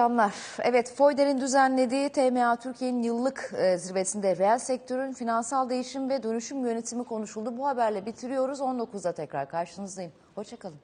Selamlar. Evet, Foyder'in düzenlediği TMA Türkiye'nin yıllık e, zirvesinde reel sektörün finansal değişim ve dönüşüm yönetimi konuşuldu. Bu haberle bitiriyoruz. 19'da tekrar karşınızdayım. Hoşçakalın.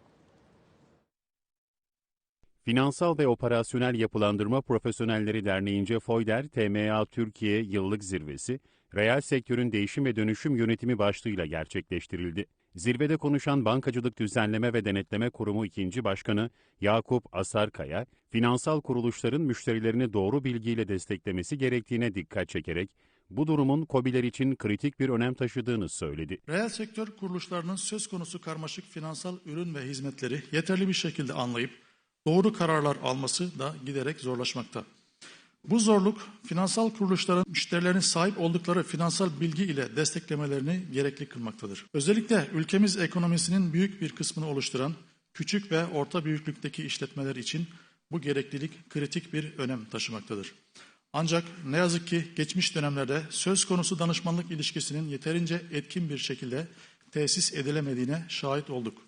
Finansal ve Operasyonel Yapılandırma Profesyonelleri Derneği'nce FOYDER, TMA Türkiye Yıllık Zirvesi, reel sektörün değişim ve dönüşüm yönetimi başlığıyla gerçekleştirildi. Zirvede konuşan Bankacılık Düzenleme ve Denetleme Kurumu 2. Başkanı Yakup Asarkaya, finansal kuruluşların müşterilerini doğru bilgiyle desteklemesi gerektiğine dikkat çekerek, bu durumun KOBİ'ler için kritik bir önem taşıdığını söyledi. Reel sektör kuruluşlarının söz konusu karmaşık finansal ürün ve hizmetleri yeterli bir şekilde anlayıp doğru kararlar alması da giderek zorlaşmakta. Bu zorluk finansal kuruluşların müşterilerine sahip oldukları finansal bilgi ile desteklemelerini gerekli kılmaktadır. Özellikle ülkemiz ekonomisinin büyük bir kısmını oluşturan küçük ve orta büyüklükteki işletmeler için bu gereklilik kritik bir önem taşımaktadır. Ancak ne yazık ki geçmiş dönemlerde söz konusu danışmanlık ilişkisinin yeterince etkin bir şekilde tesis edilemediğine şahit olduk.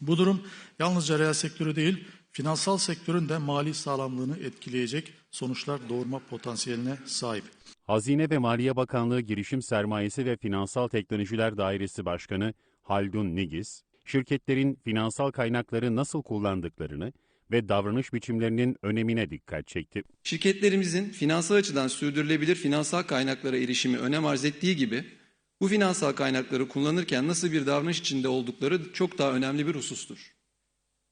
Bu durum yalnızca reel sektörü değil, finansal sektörün de mali sağlamlığını etkileyecek sonuçlar doğurma potansiyeline sahip. Hazine ve Maliye Bakanlığı Girişim Sermayesi ve Finansal Teknolojiler Dairesi Başkanı Haldun Nigiz, şirketlerin finansal kaynakları nasıl kullandıklarını ve davranış biçimlerinin önemine dikkat çekti. Şirketlerimizin finansal açıdan sürdürülebilir finansal kaynaklara erişimi önem arz ettiği gibi bu finansal kaynakları kullanırken nasıl bir davranış içinde oldukları çok daha önemli bir husustur.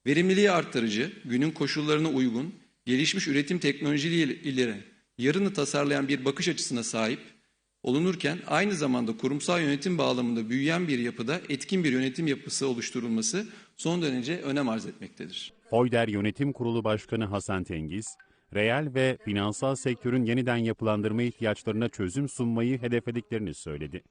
Verimliliği arttırıcı, günün koşullarına uygun, gelişmiş üretim teknolojileriyle yarını tasarlayan bir bakış açısına sahip olunurken aynı zamanda kurumsal yönetim bağlamında büyüyen bir yapıda etkin bir yönetim yapısı oluşturulması son derece önem arz etmektedir. Foyder Yönetim Kurulu Başkanı Hasan Tengiz, reel ve finansal sektörün yeniden yapılandırma ihtiyaçlarına çözüm sunmayı hedeflediklerini söyledi.